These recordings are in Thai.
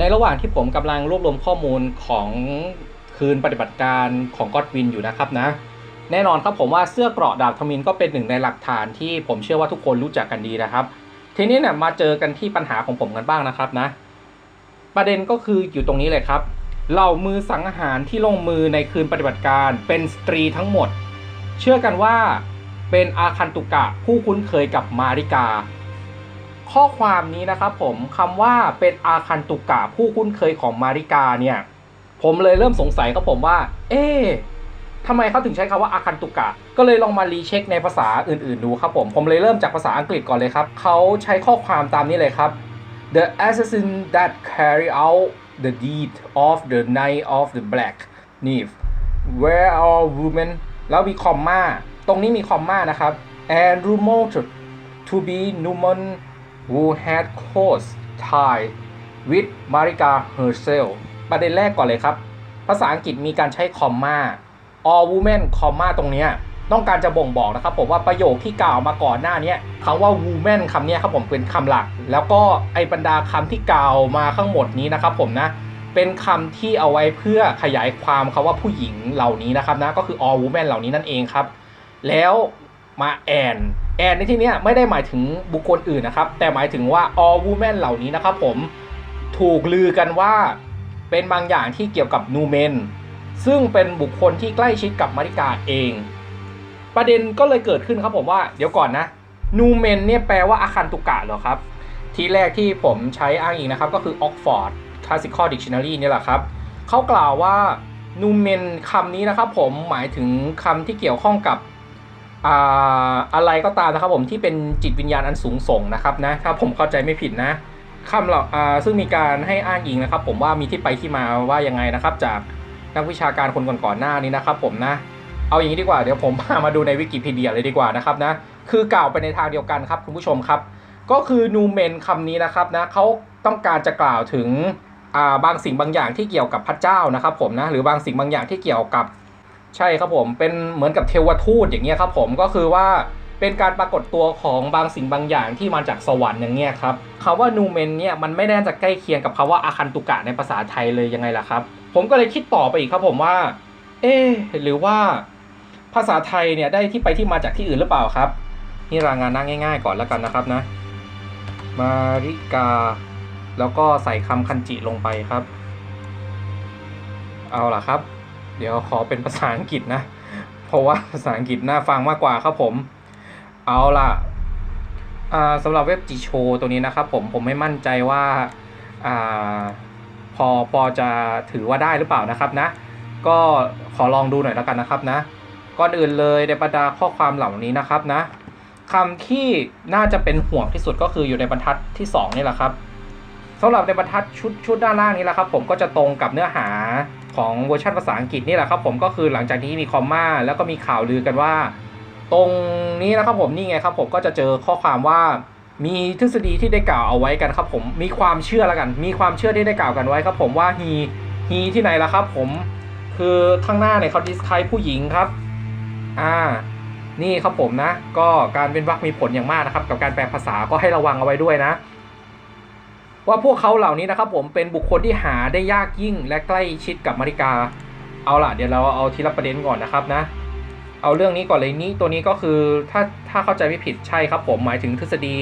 ในระหว่างที่ผมกำลังรวบรวมข้อมูลของคืนปฏิบัติการของก็อดวินอยู่นะครับนะ แน่นอนครับผมว่าเสื้อเกราะดาบทมินก็เป็นหนึ่งในหลักฐานที่ผมเชื่อว่าทุกคนรู้จักกันดีนะครับ ทีนี้เนี่ยมาเจอกันที่ปัญหาของผมกันบ้างนะครับนะ ประเด็นก็คืออยู่ตรงนี้เลยครับเหล่ามือสังหารที่ลงมือในคืนปฏิบัติการเป็นสตรีทั้งหมด เชื่อกันว่าเป็นอาคันตุกะผู้คุ้นเคยกับมาริกา ข้อความนี้นะครับผมคำว่าเป็นอาคันตุกะผู้คุ้นเคยของมาริกาเนี่ย ผมเลยเริ่มสงสัยครับผมว่า เอ๊ะทำไมเขาถึงใช้คำว่าอาคันตุกะ ก็เลยลองมารีเช็คในภาษาอื่นๆดูครับผม ผมเลยเริ่มจากภาษาอังกฤษก่อนเลยครับ เขาใช้ข้อความตามนี้เลยครับ The assassin that carry out the deed of the night of the black Knave where are women แล้วมีคอมมา ตรงนี้มีคอมมานะครับ and rumored to be Numan who had close tie with Marika herself ประเด็นแรกก่อนเลยครับ ภาษาอังกฤษมีการใช้คอมมา all women คอมมาตรงเนี้ยต้องการจะบ่งบอกนะครับผมว่าประโยคที่กล่าวมาก่อนหน้านี้คำว่า woman คำนี้ครับผมเป็นคำหลัก แล้วก็ไอบรรดาคำที่กล่าวมาข้างหมดนี้นะครับผมนะเป็นคำที่เอาไว้เพื่อขยายความคำว่าผู้หญิงเหล่านี้นะครับนะก็คือ all women เหล่านี้นั่นเองครับ แล้วมาแอน แอนในที่นี้ไม่ได้หมายถึงบุคคลอื่นนะครับ แต่หมายถึงว่า all women เหล่านี้นะครับผมถูกลือกันว่าเป็นบางอย่างที่เกี่ยวกับนูเมนซึ่งเป็นบุคคลที่ใกล้ชิดกับมาริกาเอง ประเด็นก็เลยเกิดขึ้นครับผมว่าเดี๋ยวก่อนนะนูเมนเนี่ยแปลว่าอาคันตุกะเหรอครับ ที่แรกที่ผมใช้อ้างอิงนะครับ ก็คือ Oxford Classical Dictionary นี่แหละครับเขากล่าวว่านูเมนคำนี้นะครับผมหมายถึงคำที่เกี่ยวข้องกับ อะไรก็ตามนะครับผมที่เป็นจิตวิญญาณอันสูงส่งนะครับนะถ้าผมเข้าใจไม่ผิดนะคำเหล่าอ่าซึ่งมีการให้อ้างอิงนะครับ ผมว่ามีที่ไปที่มาว่ายังไงนะครับ จากนักวิชาการคนก่อนๆหน้านี้นะครับ ผมนะ เอาอย่างนี้ดีกว่าเดี๋ยวผมพามาดูในวิกิพีเดียเลยดีกว่านะครับนะคือกล่าวไปในทางเดียวกันครับคุณผู้ชมครับ ก็คือนูเมนคำนี้นะครับนะเขาต้องการจะกล่าวถึงบางสิ่งบางอย่างที่เกี่ยวกับพระเจ้านะครับ ผมนะหรือบางสิ่งบางอย่างที่เกี่ยวกับ ใช่ครับผมเป็นเหมือนกับเทวทูตอย่างเงี้ยครับผมก็คือว่าเป็นการปรากฏตัวของบางสิ่งบางอย่างที่มาจากสวรรค์อย่างเงี้ยครับคำว่านูเมนเนี่ยมันไม่น่าจะใกล้เคียงกับคำว่าอาคันตุกะในภาษาไทยเลยยังไงล่ะครับ ผมก็เลยคิดต่อไปอีกครับผมว่า เอ๊หรือว่าภาษาไทยเนี่ยได้ที่ไปที่มาจากที่อื่นหรือเปล่าครับ นี่รางงานนั่งง่าย ๆ ก่อนแล้วกันนะครับนะ มาริกา แล้วก็ใส่คำคันจิลงไปครับ เอาล่ะครับ เดี๋ยวขอเป็นภาษาอังกฤษนะ เพราะว่าภาษาอังกฤษน่าฟังมากกว่าครับผม เอาล่ะสำหรับเว็บจีโชตัวนี้นะครับผมผมไม่มั่นใจว่าอาพอพอจะถือว่าได้หรือเปล่านะครับนะ ก็ขอลองดูหน่อยแล้วกันนะครับนะก่อนอื่นเลยในบรรดาข้อความเหล่านี้นะครับนะคำที่น่าจะเป็นห่วงที่สุดก็คืออยู่ในบรรทัดที่สองนี่แหละครับ สำหรับในบรรทัดชุดชุดด้านล่างนี้แหละครับผมก็จะตรงกับเนื้อหาของเวอร์ชันภาษาอังกฤษนี่แหละครับผมก็คือหลังจากที่มีคอมมาแล้วก็มีข่าวลือกันว่า ตรงนี้นะครับผมนี่ไงครับผมก็จะเจอข้อความว่ามีทฤษฎีที่ได้กล่าวเอาไว้กันครับผมมีความเชื่อแล้วกัน มีความเชื่อที่ได้กล่าวกันไว้ครับผมว่าฮีฮีที่ไหนล่ะครับผมคือข้างหน้าเนี่ยเขาดิสไทผู้หญิงครับอ่านี่ครับผมนะ ก็การเป็นวรรคมีผลอย่างมากนะครับ กับการแปลภาษาก็ให้ระวังเอาไว้ด้วยนะ ว่าพวกเขาเหล่านี้นะครับผมเป็นบุคคลที่หาได้ยากยิ่งและใกล้ชิดกับมาริกา เอาล่ะเดี๋ยวเราเอาทีละประเด็นก่อนนะครับนะ เอาเรื่องนี้ก่อนเลยนี้ตัวนี้ก็คือถ้าถ้าเข้าใจไม่ผิดใช่ครับผมหมายถึงทฤษฎี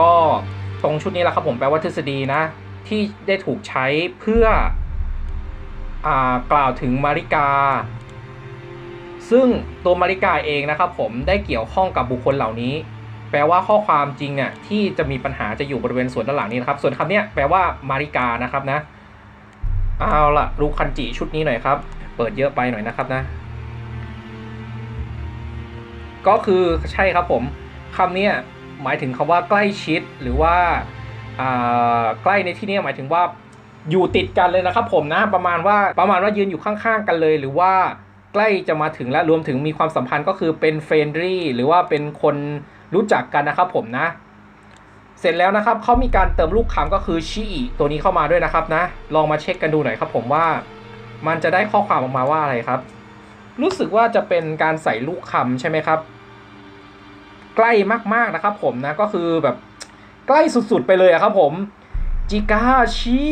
ก็ตรงชุดนี้แหละครับผมแปลว่าทฤษฎีนะ ที่ได้ถูกใช้เพื่ออกล่าวถึงมาริกา ซึ่งตัวมาริกาเองนะครับผมได้เกี่ยวข้องกับบุคคลเหล่านี้ แปลว่าข้อความจริงเนี่ยที่จะมีปัญหาจะอยู่บริเวณส่วนด้านหลังนี้นะครับ ส่วนคำเนี้ยแปลว่ามาริกานะครับนะ เอาละดูคันจิชุดนี้หน่อยครับ เปิดเยอะไปหน่อยนะครับนะ ก็คือใช่ครับผมคำเนี้ยหมายถึงคำว่าใกล้ชิดหรือว่าอ่าใกล้ในที่นี้หมายถึงว่าอยู่ติดกันเลยนะครับผมนะประมาณว่าประมาณว่ายืนอยู่ข้างๆกันเลย หรือว่าใกล้จะมาถึงและรวมถึงมีความสัมพันธ์ก็คือเป็นเฟรนดี้หรือว่าเป็นคน รู้จักกันนะครับผมนะ เสร็จแล้วนะครับเขามีการเติมลูกคำก็คือชิอิตัวนี้เข้ามาด้วยนะครับนะ ลองมาเช็คกันดูหน่อยครับผมว่า มันจะได้ข้อความออกมาว่าอะไรครับ รู้สึกว่าจะเป็นการใส่ลูกคำใช่ไหมครับ ใกล้มากๆนะครับ ผมนะก็คือแบบใกล้สุดๆไปเลยอะครับผมจิกาชิ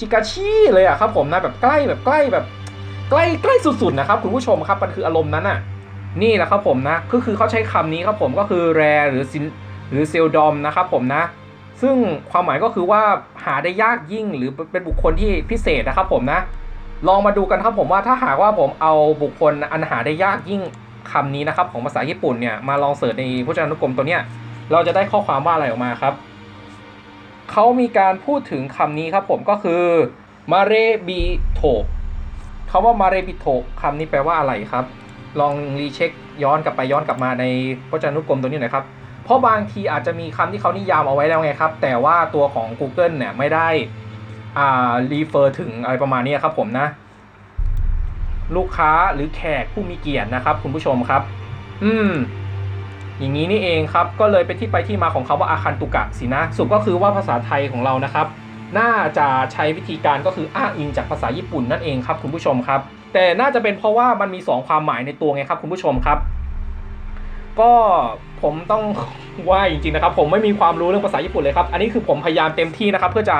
จิกาชิเลยอะครับผมนะแบบใกล้แบบใกล้แบบใกล้ใกล้สุดๆนะครับคุณผู้ชมครับมันคืออารมณ์นั้นอะ นี่แหละครับผมนะก็คือเขาใช้คำนี้ครับผมก็คือแรหรือซินหรือเซลดอมนะครับผมนะ ซึ่งความหมายก็คือว่าหาได้ยากยิ่งหรือเป็นบุคคลที่พิเศษนะครับผมนะ ลองมาดูกันครับผมว่าถ้าหากว่าผมเอาบุคคลอันหาได้ยากยิ่งคำนี้นะครับ ของภาษาญี่ปุ่นเนี่ยมาลองเสิร์ชในพจนานุกรมตัวเนี้ยเราจะได้ข้อความว่าอะไรออกมาครับเขามีการพูดถึงคำนี้ครับผมก็คือมาเรบิโตคำว่ามาเรบิโตคำนี้แปลว่าอะไรครับ ลองรีเช็คย้อนกลับไปย้อนกลับมาในพจนานุกรมตัวนี้หน่อยครับ เพราะบางทีอาจจะมีคำที่เขานิยามเอาไว้แล้วไงครับ แต่ว่าตัวของ Google เนี่ยไม่ได้อ่ารีเฟอร์ถึงอะไรประมาณนี้ครับผมนะ ลูกค้าหรือแขกผู้มีเกียรตินะครับ คุณผู้ชมครับ อืม อย่างนี้นี่เองครับ ก็เลยเป็นที่ไปที่มาของคาว่าอาคันตุกะสินะสรุปก็คือว่าภาษาไทยของเรานะครับ น่าจะใช้วิธีการก็คืออ้างอิงจากภาษาญี่ปุ่นนั่นเองครับ คุณผู้ชมครับ แต่น่าจะเป็นเพราะว่ามันมี 2 ความหมายในตัวไงครับ คุณผู้ชมครับ ก็ผมต้องว่าจริงๆนะครับ ผมไม่มีความรู้เรื่องภาษาญี่ปุ่นเลยครับ อันนี้คือผมพยายามเต็มที่นะครับ เพื่อจะ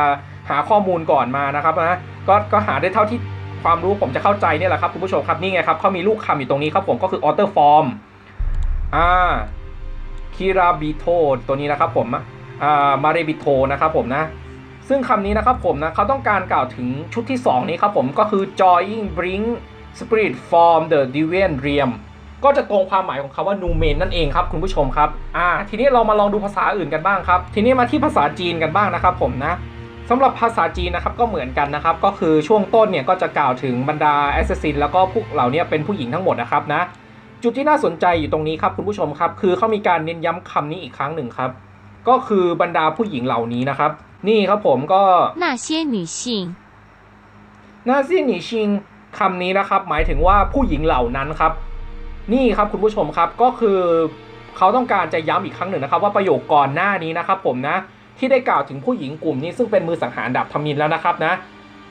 หาข้อมูลก่อนมานะครับนะก็ก็หาได้เท่าที่ความรู้ผมจะเข้าใจเนี่ยแหละครับคุณผู้ชมครับนี่ไงครับเขามีลูกคำอยู่ตรงนี้ครับผมก็คือ author form อ่าคิราบิโตตัวนี้นะครับผมอ่ามาเรบิโตนะครับผมนะ ซึ่งคำนี้นะครับผมนะเขาต้องการกล่าวถึงชุดที่ 2 นี้ครับผมก็คือ joining bring spirit from the deviant realm ก็จะตรงความหมายของคำว่า new man นั่นเองครับคุณผู้ชมครับอ่าทีนี้เรามาลองดูภาษาอื่นกันบ้างครับ ทีนี้มาที่ภาษาจีนกันบ้างนะครับผมนะสำหรับภาษาจีนนะครับก็เหมือนกันนะครับ ก็คือช่วงต้นเนี่ยก็จะกล่าวถึงบรรดาแอสซินแล้วก็พวกเหล่านี้เป็นผู้หญิงทั้งหมดนะครับนะจุดที่น่าสนใจอยู่ตรงนี้ครับคุณผู้ชมครับ คือเขามีการเน้นย้ำคำนี้อีกครั้งหนึ่งครับ ก็คือบรรดาผู้หญิงเหล่านี้นะครับ นี่ครับผมก็ 那些女性， นาซี่หนีชิงคำนี้นะครับ หมายถึงว่าผู้หญิงเหล่านั้นครับ นี่ครับคุณผู้ชมครับก็คือเขาต้องการจะย้ำอีกครั้งหนึ่งนะครับ ว่าประโยคก่อนหน้านี้นะครับ ผมนะ ที่ได้กล่าวถึงผู้หญิงกลุ่มนี้ซึ่งเป็นมือสังหารดาบทมินแล้วนะครับนะ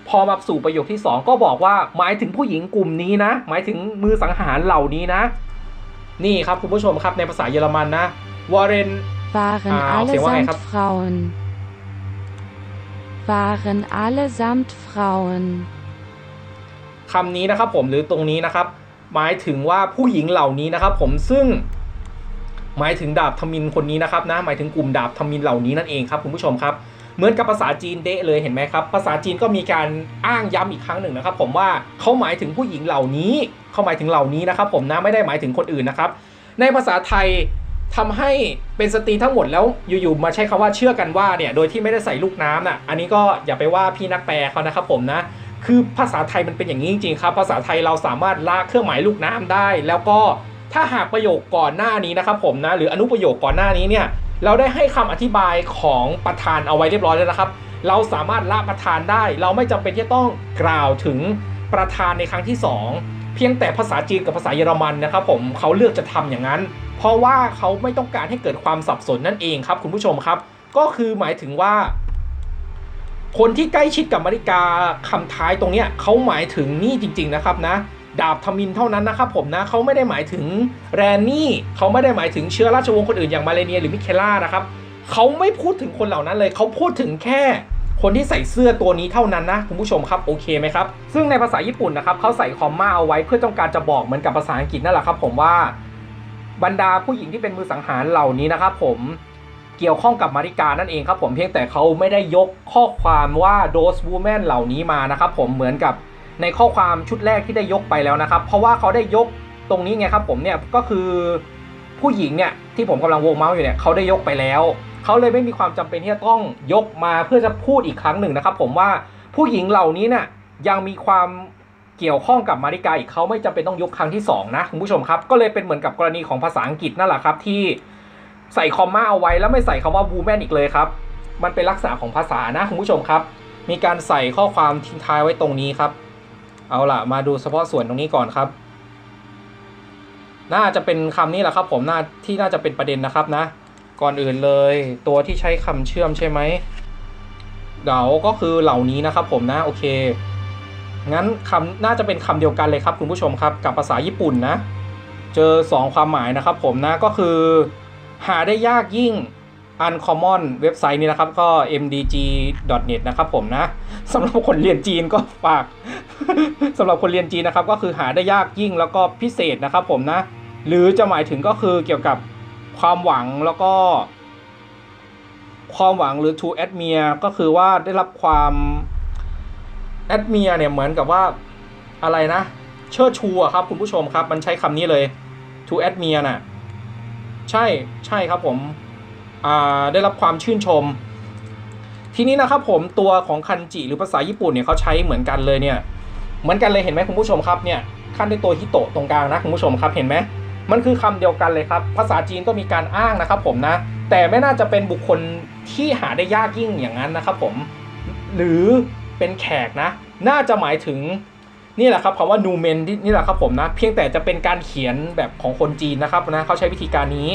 พอมาสู่ประโยคที่ 2 ก็บอกว่าหมายถึงผู้หญิงกลุ่มนี้นะ หมายถึงมือสังหารเหล่านี้นะ นี่ครับคุณผู้ชมครับในภาษาเยอรมันนะวอร์เรนwaren Ah, auf den Wahlen allesamt gehabt. Frauen. Waren allesamt Frauen. คำนี้นะครับผมหรือตรงนี้นะครับ หมายถึงว่าผู้หญิงเหล่านี้นะครับ ผมซึ่ง หมายถึงดาบทมินคนนี้นะครับนะหมายถึงกลุ่มดาบทมินเหล่านี้นั่นเองครับคุณผู้ชมครับ เหมือนกับภาษาจีนเดะเลยเห็นไหมครับ ภาษาจีนก็มีการอ้างย้ำอีกครั้งหนึ่งนะครับ ผมว่าเขาหมายถึงผู้หญิงเหล่านี้เขาหมายถึงเหล่านี้นะครับ ผมนะไม่ได้หมายถึงคนอื่นนะครับ ในภาษาไทย ทำให้เป็นสตรีทั้งหมดแล้วอยู่ๆมาใช้คำว่าเชื่อกันว่าเนี่ยโดยที่ไม่ได้ใส่ลูกน้ำน่ะอันนี้ก็อย่าไปว่าพี่นักแปลเขานะครับผมนะคือภาษาไทยมันเป็นอย่างนี้จริงๆครับ ภาษาไทยเราสามารถลากเครื่องหมายลูกน้ำได้ แล้วก็ถ้าหากประโยคก่อนหน้านี้นะครับผมนะหรืออนุประโยคก่อนหน้านี้เนี่ยเราได้ให้คำอธิบายของประธานเอาไว้เรียบร้อยแล้วนะครับ เราสามารถละประธานได้ เราไม่จำเป็นที่ต้องกล่าวถึงประธานในครั้งที่สอง เพียงแต่ภาษาจีนกับภาษาเยอรมันนะครับผมเขาเลือกจะทำอย่างนั้น เพราะว่าเขาไม่ต้องการให้เกิดความสับสนนั่นเองครับคุณผู้ชมครับ ก็คือหมายถึงว่า คนที่ใกล้ชิดกับมาริกาคำท้ายตรงเนี้ยเขาหมายถึงนี่จริง ๆนะครับนะดาบทมินเท่านั้นนะครับผมนะเขาไม่ได้หมายถึงแรนนี่เขาไม่ได้หมายถึงเชื้อราชวงศ์คนอื่นอย่างมาเลเนียหรือมิเคล่านะครับเขาไม่พูดถึงคนเหล่านั้นเลยเขาพูดถึงแค่ คนที่ใส่เสื้อตัวนี้เท่านั้นนะคุณผู้ชมครับโอเคไหมครับซึ่งในภาษาญี่ปุ่นนะครับเขาใส่คอมมาเอาไว้เพื่อต้องการจะบอกเหมือนกับภาษาอังกฤษนั่นแหละครับ ผมว่าบรรดาผู้หญิงที่เป็นมือสังหารเหล่านี้นะครับผมเกี่ยวข้องกับมาริกานั่นเองครับผมเพียงแต่เขาไม่ได้ยกข้อความว่า those women เหล่านี้มานะครับผมเหมือนกับในข้อความชุดแรกที่ได้ยกไปแล้วนะครับ เพราะว่าเขาได้ยกตรงนี้ไงครับผมเนี่ยก็คือผู้หญิงเนี่ยที่ผมกำลังวงเมาส์อยู่เนี่ยเขาได้ยกไปแล้ว เขาเลยไม่มีความจำเป็นที่จะต้องยกมาเพื่อจะพูดอีกครั้งหนึ่งนะครับ ผมว่าผู้หญิงเหล่านี้เนี่ยยังมีความเกี่ยวข้องกับมาริกาอีกเขาไม่จำเป็นต้องยกครั้งที่สองนะคุณผู้ชมครับ ก็เลยเป็นเหมือนกับกรณีของภาษาอังกฤษนั่นแหละครับ ที่ใส่คอมมาเอาไว้แล้วไม่ใส่คำว่า woman อีกเลยครับ มันเป็นลักษณะของภาษานะคุณผู้ชมครับ มีการใส่ข้อความทิ้งท้ายไว้ตรงนี้ครับ เอาล่ะ มาดูเฉพาะส่วนตรงนี้ก่อนครับ น่าจะเป็นคำนี้แหละครับ ผมน่าที่น่าจะเป็นประเด็นนะครับนะ ก่อนอื่นเลย ตัวที่ใช้คำเชื่อมใช่ไหมเดาก็คือเหล่านี้นะครับผมนะโอเค งั้นคำน่าจะเป็นคำเดียวกันเลยครับคุณผู้ชมครับกับภาษาญี่ปุ่นนะ เจอ 2 ความหมายนะครับผมนะก็คือ หาได้ยากยิ่ง uncommon เว็บไซต์นี้นะครับก็ mdg.net นะครับผมนะสำหรับคนเรียนจีนก็ฝากสำหรับคนเรียนจีนนะครับก็คือหาได้ยากยิ่งแล้วก็พิเศษนะครับผมนะ หรือจะหมายถึงก็คือเกี่ยวกับ ความหวังแล้วก็ ความหวังหรือ to admire ก็คือว่าได้รับความ admire เนี่ยเหมือนกับว่าอะไรนะ เชิดชูอะครับ คุณผู้ชมครับ มันใช้คำนี้เลย to admire น่ะ ใช่ใช่ครับผมอ่าได้รับความชื่นชม ทีนี้นะครับผมตัวของคันจิหรือภาษาญี่ปุ่นเนี่ยเขาใช้เหมือนกันเลยเนี่ย เหมือนกันเลยเห็นไหมคุณผู้ชมครับเนี่ยขั้นด้วยตัวฮิโตะตรงกลางนะคุณผู้ชมครับเห็นไหม มันคือคำเดียวกันเลยครับ ภาษาจีนก็มีการอ้างนะครับผมนะ แต่ไม่น่าจะเป็นบุคคลที่หาได้ยากยิ่งอย่างนั้นนะครับผม หรือเป็นแขกนะ น่าจะหมายถึงนี่แหละครับคำว่านูเมนนี่แหละครับผมนะ เพียงแต่จะเป็นการเขียนแบบของคนจีนนะครับนะเขาใช้วิธีการนี้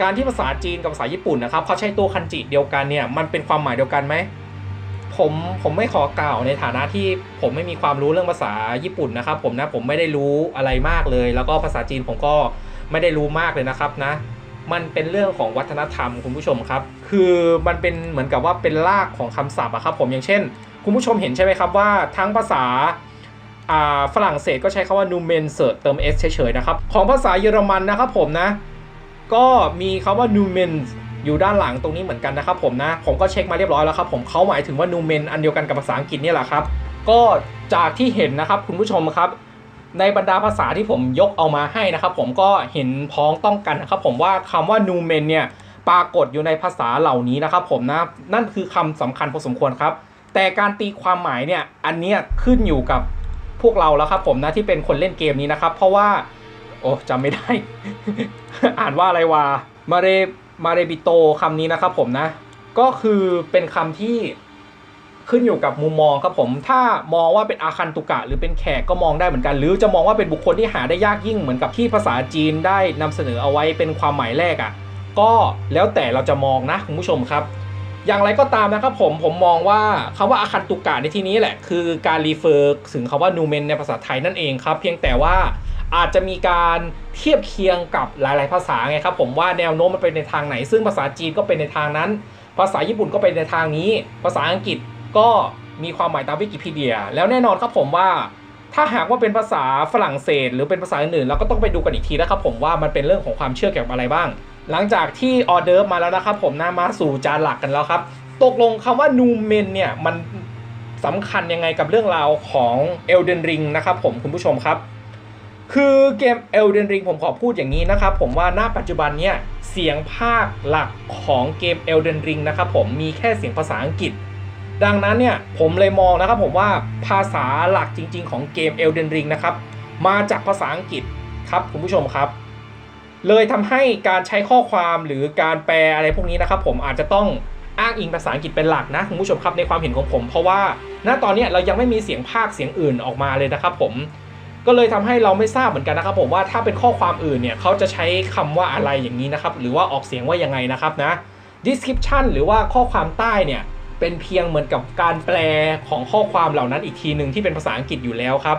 การที่ภาษาจีนกับภาษาญี่ปุ่นนะครับเขาใช้ตัวคันจิเดียวกันเนี่ยมันเป็นความหมายเดียวกันไหม ผมผมไม่ขอกล่าวในฐานะที่ผมไม่มีความรู้เรื่องภาษาญี่ปุ่นนะครับ ผมนะผมไม่ได้รู้อะไรมากเลย แล้วก็ภาษาจีนผมก็ไม่ได้รู้มากเลยนะครับนะ มันเป็นเรื่องของวัฒนธรรมคุณผู้ชมครับ คือมันเป็นเหมือนกับว่าเป็นรากของคำศัพท์อะครับ ผมอย่างเช่น คุณผู้ชมเห็นใช่ไหมครับว่าทั้งภาษาอ่าฝรั่งเศสก็ใช้คาว่า n u m e n s e r เติม s เฉยๆนะครับ ของภาษาเยอรมันนะครับผมนะ ก็มีคาว่า n u m e n อยู่ด้านหลังตรงนี้เหมือนกันนะครับผมนะ ผมก็เช็คมาเรียบร้อยแล้วครับผมเขาหมายถึงว่า n u m e n อันเดียวกันกับภาษาอังกฤษเนี่ยแหละครับ ก็จากที่เห็นนะครับคุณผู้ชมครับ ในบรรดาภาษาที่ผมยกเอามาให้นะครับผมก็เห็นพ้องต้องกันนะครับผมว่าคำว่า n u m e n เนี่ยปรากฏอยู่ในภาษาเหล่านี้นะครับผมนะ นั่นคือคำสำคัญพอสมควรครับ แต่การตีความหมายเนี่ยอันเนี้ยขึ้นอยู่กับพวกเราแล้วครับผมนะที่เป็นคนเล่นเกมนี้นะครับ เพราะว่า โอ้จำไม่ได้ อ่านว่าอะไรวะมาเร มาเรบิโตคำนี้นะครับผมนะ ก็คือเป็นคำที่ขึ้นอยู่กับมุมมองครับผม ถ้ามองว่าเป็นอาคันตุกะ หรือเป็นแขกก็มองได้เหมือนกัน หรือจะมองว่าเป็นบุคคลที่หาได้ยากยิ่งเหมือนกับที่ภาษาจีนได้นำเสนอเอาไว้เป็นความหมายแรกอะ่ะ ก็แล้วแต่เราจะมองนะคุณผู้ชมครับ อย่างไรก็ตามนะครับผมผมมองว่าคำว่าอาคันตุกะในที่นี้แหละ คือการรีเฟอร์ถึงคำว่านูเมนในภาษาไทยนั่นเองครับ เพียงแต่ว่า อาจจะมีการเทียบเคียงกับหลาย ๆ ภาษาไงครับผมว่าแนวโน้มมันเป็นในทางไหน ซึ่งภาษาจีนก็เป็นในทางนั้น ภาษาญี่ปุ่นก็เป็นในทางนี้ ภาษาอังกฤษก็มีความหมายตามวิกิพีเดีย แล้วแน่นอนครับผมว่าถ้าหากว่าเป็นภาษาฝรั่งเศส หรือเป็นภาษาอื่นๆเราก็ต้องไปดูกันอีกทีนะครับผมว่ามันเป็นเรื่องของความเชื่อเกี่ยวกับอะไรบ้าง หลังจากที่ออเดิร์ฟมาแล้วนะครับผมนะมาสู่จานหลักกันแล้วครับ ตกลงคำว่านูเมนเนี่ยมันสำคัญยังไงกับเรื่องราวของ Elden Ring นะครับผมคุณผู้ชมครับ คือเกม Elden Ring ผมขอพูดอย่างนี้นะครับผมว่าณปัจจุบันเนี่ยเสียงภาคหลักของเกม Elden Ring นะครับผมมีแค่เสียงภาษาอังกฤษ ดังนั้นเนี่ยผมเลยมองนะครับผมว่าภาษาหลักจริง ๆ ของเกม Elden Ring นะครับมาจากภาษาอังกฤษครับคุณผู้ชมครับ เลยทำให้การใช้ข้อความหรือการแปลอะไรพวกนี้นะครับผมอาจจะต้องอ้างอิงภาษาอังกฤษเป็นหลักนะคุณผู้ชมครับในความเห็นของผม เพราะว่าณตอนนี้เรายังไม่มีเสียงภาคเสียงอื่นออกมาเลยนะครับผม ก็เลยทำให้เราไม่ทราบเหมือนกันนะครับผมว่าถ้าเป็นข้อความอื่นเนี่ยเขาจะใช้คำว่าอะไรอย่างนี้นะครับ หรือว่าออกเสียงว่ายังไงนะครับนะ description หรือว่าข้อความใต้เนี่ยเป็นเพียงเหมือนกับการแปลของข้อความเหล่านั้นอีกทีหนึ่งที่เป็นภาษาอังกฤษอยู่แล้วครับ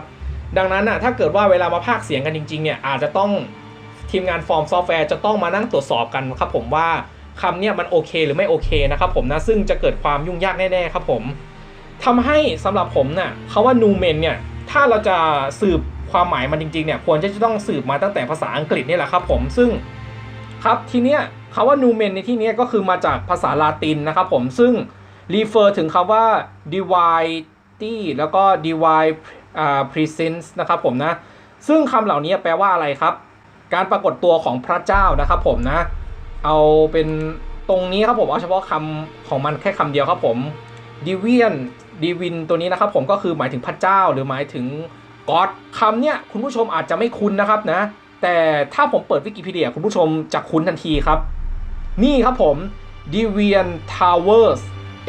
ดังนั้นน่ะถ้าเกิดว่าเวลามาพากเสียงกันจริงๆเนี่ยอาจจะต้องทีมงานฟอร์มซอฟต์แวร์จะต้องมานั่งตรวจสอบกันครับผมว่าคำเนี่ยมันโอเคหรือไม่โอเคนะครับผมนะซึ่งจะเกิดความยุ่งยากแน่ๆครับผมทำให้สำหรับผมน่ะคาว่านูเมนเนี่ย ถ้าเราจะสืบความหมายมันจริงๆเนี่ยควรจะต้องสืบมาตั้งแต่ภาษาอังกฤษนี่แหละครับผมซึ่งครับทีเนี้ยคาว่านูเมนในที่เนี้ยก็คือมาจากภาษาลาตินนะครับผมซึ่ง refer ถึงคำว่า divinity แล้วก็ divine อ่า presence นะครับผมนะ ซึ่งคำเหล่านี้แปลว่าอะไรครับ การปรากฏตัวของพระเจ้านะครับผมนะ เอาเป็นตรงนี้ครับผมเอาเฉพาะคำของมันแค่คำเดียวครับผม divian divin ตัวนี้นะครับผมก็คือหมายถึงพระเจ้าหรือหมายถึง God คำเนี้ยคุณผู้ชมอาจจะไม่คุ้นนะครับนะ แต่ถ้าผมเปิดวิกิพีเดียคุณผู้ชมจะคุ้นทันทีครับ นี่ครับผม d e v i a n Towers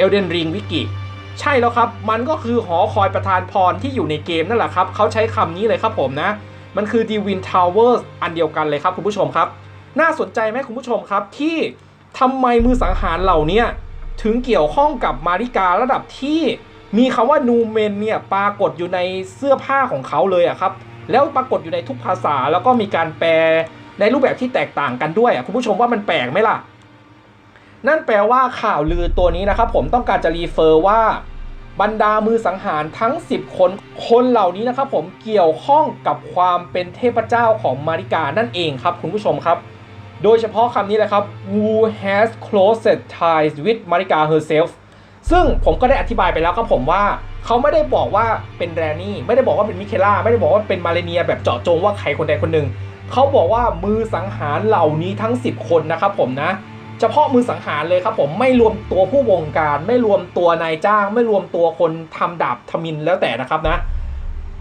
Elden Ring Wiki ใช่แล้วครับ มันก็คือหอคอยประธานพรที่อยู่ในเกมนั่นแหละครับ เขาใช้คำนี้เลยครับผมนะ มันคือ d i v i n Towers อันเดียวกันเลยครับคุณผู้ชมครับ น่าสนใจไหมคุณผู้ชมครับที่ทำไมมือสังหารเหล่านี้ ถึงเกี่ยวข้องกับมาริการะดับที่มีคำว่านูเมนเนี่ยปรากฏอยู่ในเสื้อผ้าของเขาเลยอะครับ แล้วปรากฏอยู่ในทุกภาษาแล้วก็มีการแปลในรูปแบบที่แตกต่างกันด้วยอะคุณผู้ชมว่ามันแปลกไหมล่ะ นั่นแปลว่าข่าวลือตัวนี้นะครับ ผมต้องการจะรีเฟอร์ว่าบรรดามือสังหารทั้ง 10 คนคนเหล่านี้นะครับ ผมเกี่ยวข้องกับความเป็นเทพเจ้าของมาริกานั่นเองครับ คุณผู้ชมครับ โดยเฉพาะคำนี้เลยครับ who has closest ties with Marika herself ซึ่งผมก็ได้อธิบายไปแล้วครับผมว่าเขาไม่ได้บอกว่าเป็นแรนนี่ ไม่ได้บอกว่าเป็นมิเคล่า ไม่ได้บอกว่าเป็นมาเลเนียแบบเจาะจงว่าใครคนใดคนหนึ่งเขาบอกว่ามือสังหารเหล่านี้ทั้ง 10 คนนะครับผมนะ เฉพาะมือสังหารเลยครับผมไม่รวมตัวผู้วงการ ไม่รวมตัวนายจ้าง ไม่รวมตัวคนทำดาบทมินแล้วแต่นะครับนะ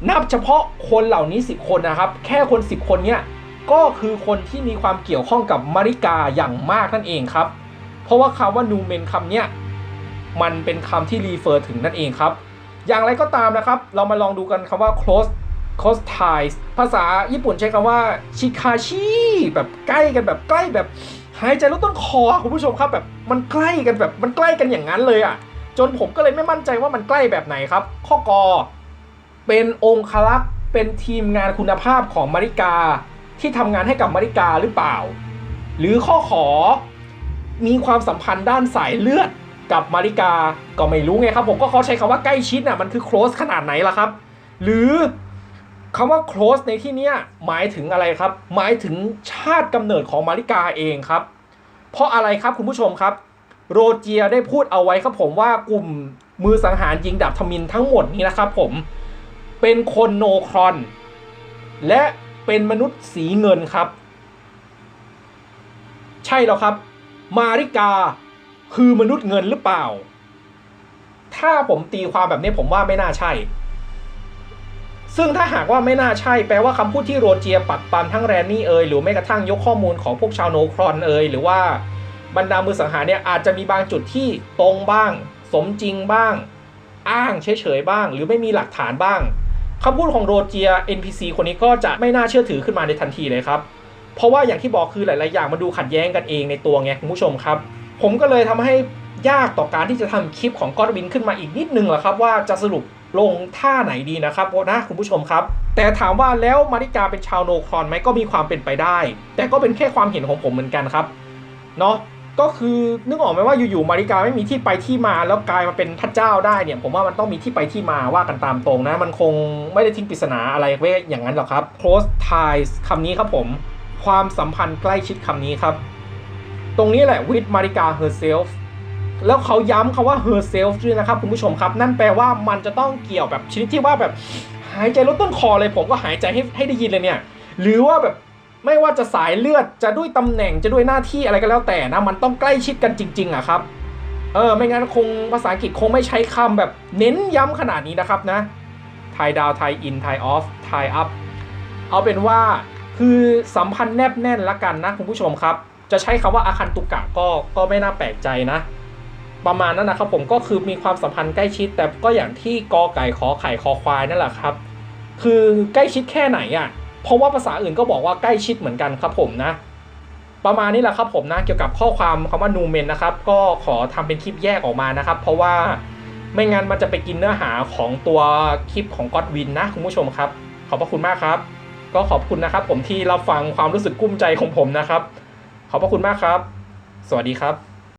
นับเฉพาะคนเหล่านี้ 10 คนนะครับ แค่คน 10 คนเนี้ย ก็คือคนที่มีความเกี่ยวข้องกับมาริกาอย่างมากนั่นเองครับ เพราะว่าคำว่านูเมนคำเนี้ยมันเป็นคำที่รีเฟอร์ถึงนั่นเองครับ อย่างไรก็ตามนะครับ เรามาลองดูกันคำว่า close close ties ภาษาญี่ปุ่นใช้คำว่าชิคาชิแบบใกล้กันแบบใกล้แบบหายใจลดต้นคอคุณผู้ชมครับแบบมันใกล้กันแบบมันใกล้กันอย่างนั้นเลยอะ่ะ จนผมก็เลยไม่มั่นใจว่ามันใกล้แบบไหนครับ ข้อกอเป็นองคลักษ์เป็นทีมงานคุณภาพของมาริกา ที่ทำงานให้กับมาริกาหรือเปล่า หรือข้อขอมีความสัมพันธ์ด้านสายเลือดกับมาริกาก็ไม่รู้ไงครับ ผมก็เขาใช้คำว่าใกล้ชิดน่ะมันคือ close ขนาดไหนล่ะครับ หรือคำว่า close ในที่นี้หมายถึงอะไรครับ หมายถึงชาติกำเนิดของมาริกาเองครับ เพราะอะไรครับคุณผู้ชมครับ โรเจียได้พูดเอาไว้ครับผมว่ากลุ่มมือสังหารยิงดาบทมินทั้งหมดนี้นะครับผมเป็นคนโนครอน และ เป็นมนุษย์สีเงินครับ ใช่แล้วครับ มาริกาคือมนุษย์เงินหรือเปล่า ถ้าผมตีความแบบนี้ผมว่าไม่น่าใช่ ซึ่งถ้าหากว่าไม่น่าใช่ แปลว่าคำพูดที่โรเจียปักปามทั้งแรนนี่เอยหรือแม้กระทั่งยกข้อมูลของพวกชาวโนครอนเอยหรือว่าบรรดามือสังหารเนี่ยอาจจะมีบางจุดที่ตรงบ้าง สมจริงบ้าง อ้างเฉยๆบ้าง หรือไม่มีหลักฐานบ้าง คำพูดของโรเจีย NPC คนนี้ก็จะไม่น่าเชื่อถือขึ้นมาในทันทีเลยครับ เพราะว่าอย่างที่บอกคือหลาย ๆ อย่างมันดูขัดแย้งกันเองในตัวไงคุณผู้ชมครับ ผมก็เลยทำให้ยากต่อการที่จะทำคลิปของก็อดวินขึ้นมาอีกนิดนึงแหละครับ ว่าจะสรุปลงท่าไหนดีนะครับนะคุณผู้ชมครับ แต่ถามว่าแล้วมาริกาเป็นชาวโนครอนไหมก็มีความเป็นไปได้ แต่ก็เป็นแค่ความเห็นของผมเหมือนกันครับเนาะ ก็คือนึกออกไหมว่าอยู่ๆมาริกาไม่มีที่ไปที่มาแล้วกลายมาเป็นพระเจ้าได้เนี่ย ผมว่ามันต้องมีที่ไปที่มาว่ากันตามตรงนะ มันคงไม่ได้ทิ้งปริศนาอะไรไว้อย่างนั้นหรอกครับ close ties คำนี้ครับผม ความสัมพันธ์ใกล้ชิดคำนี้ครับ ตรงนี้แหละ with Marika herself แล้วเขาย้ำคาว่า herself ด้วยนะครับคุณผู้ชมครับ นั่นแปลว่ามันจะต้องเกี่ยวแบบชนิดที่ว่าแบบหายใจลดต้นคอเลยผมก็หายใจให้ให้ได้ยินเลยเนี่ย หรือว่าแบบ ไม่ว่าจะสายเลือดจะด้วยตำแหน่งจะด้วยหน้าที่อะไรก็แล้วแต่นะ มันต้องใกล้ชิดกันจริง ๆอะครับ เออ ไม่งั้นคงภาษาอังกฤษคงไม่ใช้คำแบบเน้นย้ำขนาดนี้นะครับนะไทยดาวไทยอินไทยออฟไทยอัพเอาเป็นว่าคือสัมพันธ์แนบแน่นละกันนะคุณผู้ชมครับ จะใช้คำว่าอาคันตุกะก็ก็ไม่น่าแปลกใจนะ ประมาณนั้นนะครับผมก็คือมีความสัมพันธ์ใกล้ชิด แต่ก็อย่างที่กอไก่ขอไข่คอควายนั่นแหละครับ คือใกล้ชิดแค่ไหนอะ เพราะว่าภาษาอื่นก็บอกว่าใกล้ชิดเหมือนกันครับผมนะประมาณนี้แหละครับผมนะเกี่ยวกับข้อความคำว่านูเมนนะครับก็ขอทำเป็นคลิปแยกออกมานะครับ เพราะว่าไม่งั้นมันจะไปกินเนื้อหาของตัวคลิปของก็อดวินนะคุณผู้ชมครับ ขอบพระคุณมากครับ ก็ขอบคุณนะครับผมที่รับฟังความรู้สึกกุ้มใจของผมนะครับ ขอบพระคุณมากครับ สวัสดีครับ